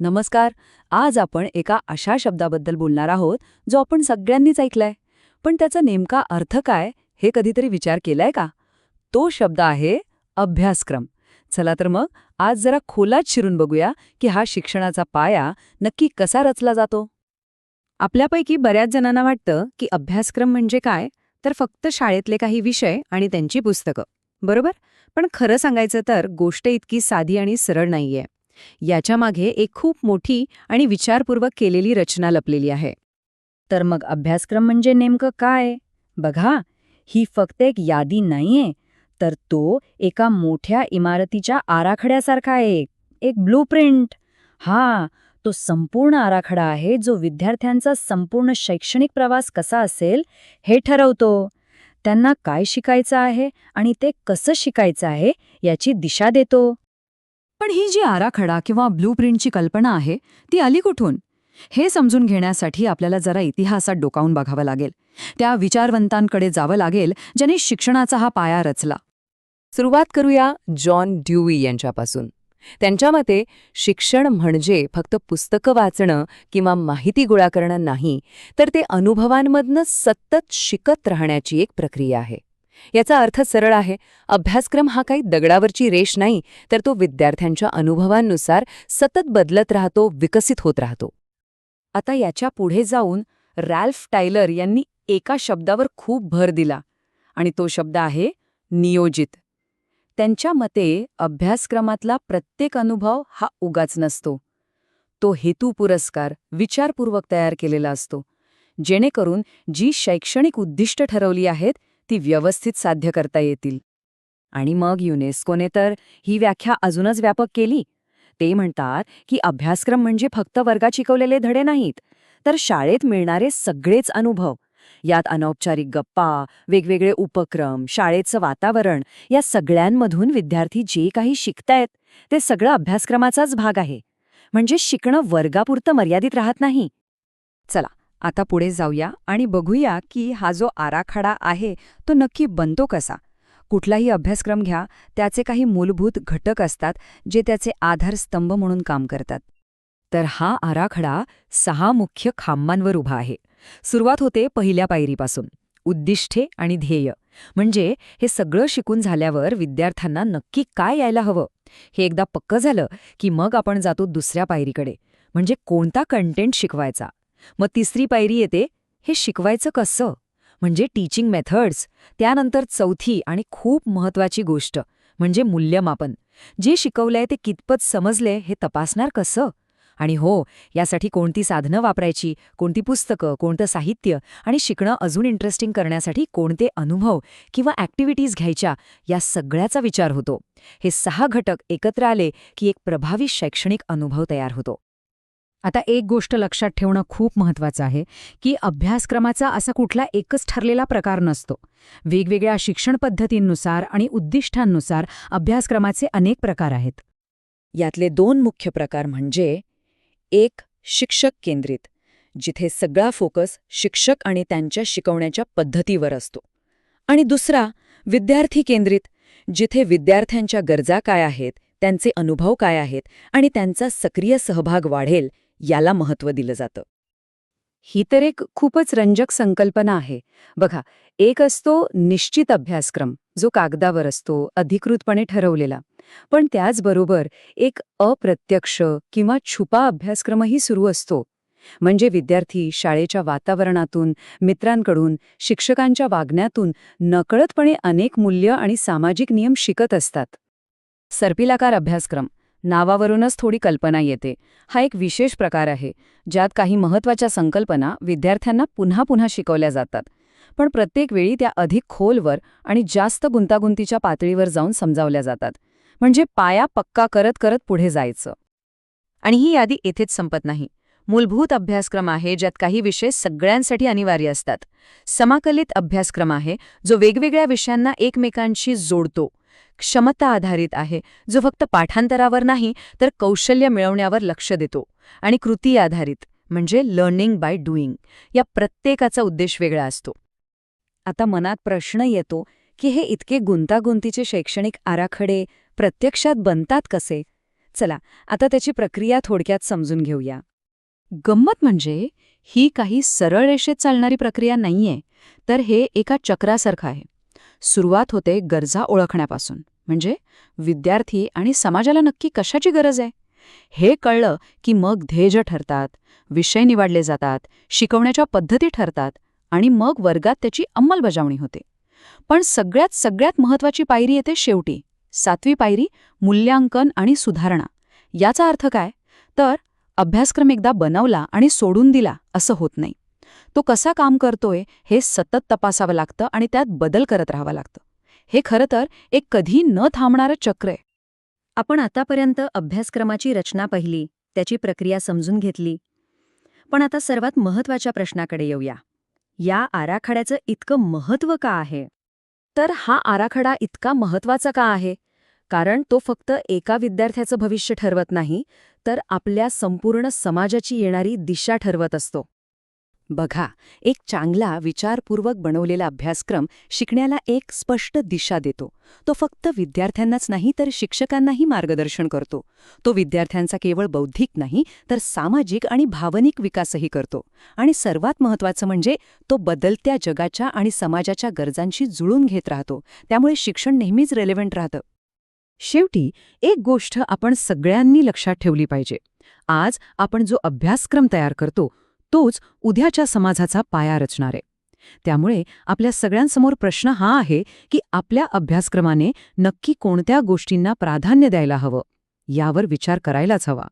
नमस्कार आज आपण एका अशा शब्दाबद्दल बोलणार आहोत जो आपण सगळ्यांनीच ऐकलाय. पण त्याचा नेमका अर्थ काय हे कधीतरी विचार केलाय का? तो शब्द आहे अभ्यासक्रम. चला तर मग आज जरा खोलात शिरून बघूया की हा शिक्षणाचा पाया नक्की कसा रचला जातो. आपल्यापैकी बऱ्याच जणांना वाटतं की अभ्यासक्रम म्हणजे काय? तर फक्त शाळेतले काही विषय आणि त्यांची पुस्तकं. बरोबर? पण खरं सांगायचं तर गोष्ट इतकी साधी आणि सरळ नाहीये. याच्यामागे एक खूप मोठी आणि विचारपूर्वक केलेली रचना लपलेली आहे. तर मग अभ्यासक्रम म्हणजे नेमकं काय? बघा ही फक्त एक यादी नाहीये तर तो एका मोठ्या इमारतीच्या आराखड्यासारखा आहे एक ब्लूप्रिंट हा तो संपूर्ण आराखडा आहे जो विद्यार्थ्यांचा संपूर्ण शैक्षणिक प्रवास कसा असेल हे ठरवतो. त्यांना काय शिकायचं आहे आणि ते कसं शिकायचं आहे याची दिशा देतो. पण ही जी आराखडा किंवा ब्लूप्रिंटची कल्पना आहे ती आली कुठून? हे समजून घेण्यासाठी आपल्याला जरा इतिहासात डोकावून बघावं लागेल. त्या विचारवंतांकडे जावं लागेल ज्यांनी शिक्षणाचा हा पाया रचला. सुरुवात करूया जॉन ड्यूई यांच्यापासून. त्यांच्या मते शिक्षण म्हणजे फक्त पुस्तकं वाचणं किंवा माहिती गोळा करणं नाही तर ते अनुभवांमधनं सतत शिकत राहण्याची एक प्रक्रिया आहे. याचा अर्थ सरळ आहे. अभ्यासक्रम हा काही दगडावरची रेष नाही तर तो विद्यार्थ्यांच्या अनुभवांनुसार सतत बदलत राहतो विकसित होत राहतो. आता याच्यापुढे जाऊन रॅल्फ टायलर यांनी एका शब्दावर खूप भर दिला आणि तो शब्द आहे नियोजित. त्यांच्या मते अभ्यासक्रमातला प्रत्येक अनुभव हा उगाच नसतो. तो हेतू पुरस्कार विचारपूर्वक तयार केलेला असतो. जेणेकरून जी शैक्षणिक उद्दिष्ट ठरवली आहेत ती व्यवस्थित साध्य करता येतील. आणि मग युनेस्कोने तर ही व्याख्या अजूनच व्यापक केली. ते म्हणतात की अभ्यासक्रम म्हणजे फक्त वर्गात शिकवलेले धडे नाहीत तर शाळेत मिळणारे सगळेच अनुभव. यात अनौपचारिक गप्पा वेगवेगळे उपक्रम शाळेचं वातावरण या सगळ्यांमधून विद्यार्थी जे काही शिकतायत ते सगळं अभ्यासक्रमाचाच भाग आहे. म्हणजे शिकणं वर्गापुरतं मर्यादित राहत नाही. चला आता पुढे जाऊया आणि बघूया की हा जो आराखडा आहे तो नक्की बनतो कसा. कुठलाही अभ्यासक्रम घ्या त्याचे काही मूलभूत घटक असतात जे त्याचे आधारस्तंभ म्हणून काम करतात. तर हा आराखडा सहा मुख्य खांबांवर उभा आहे. सुरुवात होते पहिल्या पायरीपासून. उद्दिष्टे आणि ध्येय. म्हणजे हे सगळं शिकून झाल्यावर विद्यार्थ्यांना नक्की काय यायला हवं? हे एकदा पक्क झालं की मग आपण जातो दुसऱ्या पायरीकडे. म्हणजे कोणता कंटेंट शिकवायचा? मग तिसरी पायरी येते हे शिकवायचं कसं? म्हणजे टीचिंग मेथड्स त्यानंतर चौथी आणि खूप महत्वाची गोष्ट म्हणजे मूल्यमापन. जे शिकवलंय ते कितपत समजले हे तपासणार कसं? आणि हो यासाठी कोणती साधनं वापरायची कोणती पुस्तकं कोणतं साहित्य आणि शिकणं अजून इंटरेस्टिंग करण्यासाठी कोणते अनुभव किंवा ॲक्टिव्हिटीज घ्यायच्या या सगळ्याचा विचार होतो. हे सहा घटक एकत्र आले की एक प्रभावी शैक्षणिक अनुभव तयार होतो. आता एक गोष्ट लक्षात ठेवणं खूप महत्वाचं आहे की अभ्यासक्रमाचा असा कुठला एकच ठरलेला प्रकार नसतो. वेगवेगळ्या शिक्षण पद्धतींनुसार आणि उद्दिष्टांनुसार अभ्यासक्रमाचे अनेक प्रकार आहेत. यातले दोन मुख्य प्रकार म्हणजे एक शिक्षक केंद्रित जिथे सगळा फोकस शिक्षक आणि त्यांच्या शिकवण्याच्या पद्धतीवर असतो. आणि दुसरा विद्यार्थी केंद्रित जिथे विद्यार्थ्यांच्या गरजा काय आहेत त्यांचे अनुभव काय आहेत आणि त्यांचा सक्रिय सहभाग वाढेल याला महत्त्व दिलं जातं. ही तर एक खूपच रंजक संकल्पना आहे. बघा एक असतो निश्चित अभ्यासक्रम जो कागदावर असतो अधिकृतपणे ठरवलेला. पण त्याचबरोबर एक अप्रत्यक्ष किंवा छुपा अभ्यासक्रमही सुरू असतो. म्हणजे विद्यार्थी शाळेच्या वातावरणातून मित्रांकडून शिक्षकांच्या वागण्यातून नकळतपणे अनेक मूल्य आणि सामाजिक नियम शिकत असतात. सर्पिलाकार अभ्यासक्रम नावावरूनच थोडी कल्पना येते. हा एक विशेष प्रकार आहे ज्यात काही महत्त्वाच्या संकल्पना विद्यार्थ्यांना पुन्हा पुन्हा शिकवल्या जातात. पण प्रत्येक वेळी त्या अधिक खोलवर आणि जास्त गुंतागुंतीच्या पातळीवर जाऊन समजावल्या जातात. म्हणजे पाया पक्का करत करत पुढे जायचं. आणि ही यादी येथेच संपत नाही. मूलभूत अभ्यासक्रम आहे ज्यात काही विषय सगळ्यांसाठी अनिवार्य असतात. समाकलित अभ्यासक्रम आहे जो वेगवेगळ्या विषयांना एकमेकांशी जोडतो. क्षमता आधारित आहे जो फक्त पाठांतरावर नाही तर कौशल्य मिळवण्यावर लक्ष देतो आणि कृती आधारित म्हणजे लर्निंग बाय डुईंग या प्रत्येकाचा उद्देश वेगळा असतो. आता मनात प्रश्न येतो की हे इतके गुंतागुंतीचे शैक्षणिक आराखडे प्रत्यक्षात बनतात कसे? चला आता त्याची प्रक्रिया थोडक्यात समजून घेऊया. गंमत म्हणजे ही काही सरळ रेषेत चालणारी प्रक्रिया नाहीये तर हे एका चक्रासारखं आहे. सुरुवात होते गरजा ओळखण्यापासून. म्हणजे विद्यार्थी आणि समाजाला नक्की कशाची गरज आहे? हे कळलं की मग ध्येय ठरतात विषय निवडले जातात शिकवण्याच्या पद्धती ठरतात आणि मग वर्गात त्याची अंमलबजावणी होते. पण सगळ्यात सगळ्यात महत्वाची पायरी येते शेवटी. सातवी पायरी मूल्यांकन आणि सुधारणा. याचा अर्थ काय? तर अभ्यासक्रम एकदा बनवला आणि सोडून दिला असं होत नाही. तो कसा काम करतोय हे सतत तपासावं लागतं आणि त्यात बदल करत राहावं लागतं. हे खरं तर एक कधी न थांबणारं चक्र आहे. आपण आतापर्यंत अभ्यासक्रमाची रचना पाहिली त्याची प्रक्रिया समजून घेतली. पण आता सर्वात महत्त्वाच्या प्रश्नाकडे येऊया. या आराखड्याचं इतकं महत्त्व का आहे? तर हा आराखडा इतका महत्त्वाचा का आहे? कारण तो फक्त एका विद्यार्थ्याचं भविष्य ठरवत नाही तर आपल्या संपूर्ण समाजाची येणारी दिशा ठरवत असतो. बघा एक चांगला विचारपूर्वक बनवलेला अभ्यासक्रम शिकण्याला एक स्पष्ट दिशा देतो. तो फक्त विद्यार्थ्यांनाच नाही तर शिक्षकांनाही मार्गदर्शन करतो. तो विद्यार्थ्यांचा केवळ बौद्धिक नाही तर सामाजिक आणि भावनिक विकासही करतो. आणि सर्वात महत्त्वाचं म्हणजे तो बदलत्या जगाच्या आणि समाजाच्या गरजांशी जुळून घेत राहतो. त्यामुळे शिक्षण नेहमीच रेलेव्हंट राहतं. शेवटी एक गोष्ट आपण सगळ्यांनी लक्षात ठेवली पाहिजे. आज आपण जो अभ्यासक्रम तयार करतो तोच उद्याच्या समाजाचा पाया रचणार. आहे त्यामुळे आपल्या सगळ्यांसमोर प्रश्न हा आहे की आपल्या अभ्यासक्रमाने नक्की कोणत्या गोष्टींना प्राधान्य द्यायला हवं? यावर विचार करायलाच हवा.